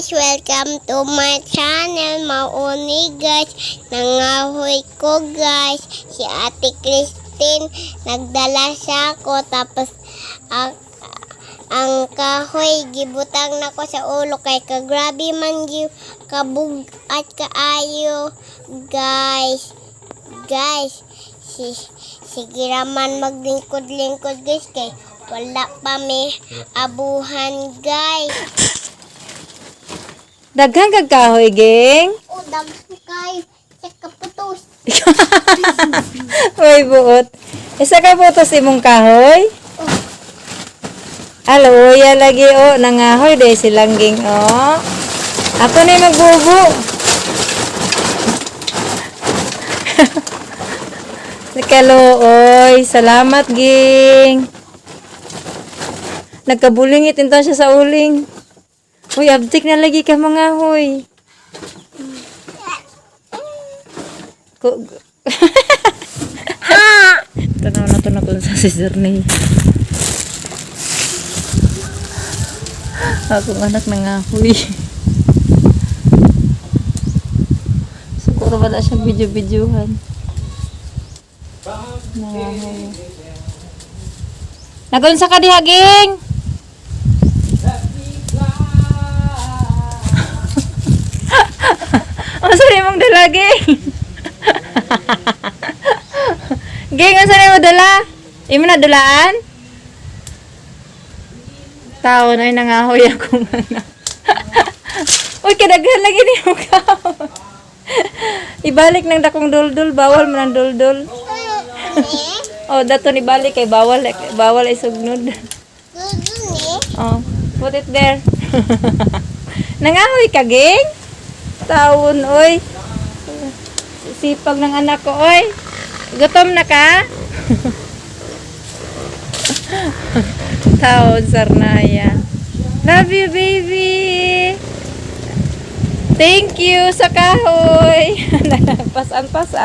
guys! Welcome to my channel. Mauni guys. Nangahoy ko guys. Si Ate Christine. Nagdala siya ako. Tapos ang, ang kahoy gibutang na ko sa ulo kay kagrabe man gi kabug at kaayo guys guys si sige raman maglingkod-lingkod guys kay wala pa may abuhan guys Daghang kag kahoy, geng. o daghan kay kaputos Hoy, buot. Isa ka putos imong kahoy? Alo, ya lagi o. Nangahoy de silang ging o. Ako na magbubo. Nakalooy. Salamat, ging. Nagkabulingit ito siya sa uling. Uy, abtik na lagi ka mga hoy. Tanaw na to na kung sa scissor ni. Akong anak na nga huy. Siguro wala siyang video-videohan. Nangahoy. Nagunsa ka di haging? Oh, sorry mong dalagi. Ging, ang saan mo dala? Imo na dulaan? Tao na nangahoy akong anak. Uy, kadaghan lagi ni ka. Ibalik ng dakong duldul, bawal man ang duldul. oh, dato ni balik kay bawal bawal ay sugnod. Oh, put it there. Nangahoy ka, ging? Taon, oy. Sipag ng anak ko, oy. Gutom na ka? Taon, Sarnaya. Love you, baby. Thank you sa kahoy. Pasan-pasan.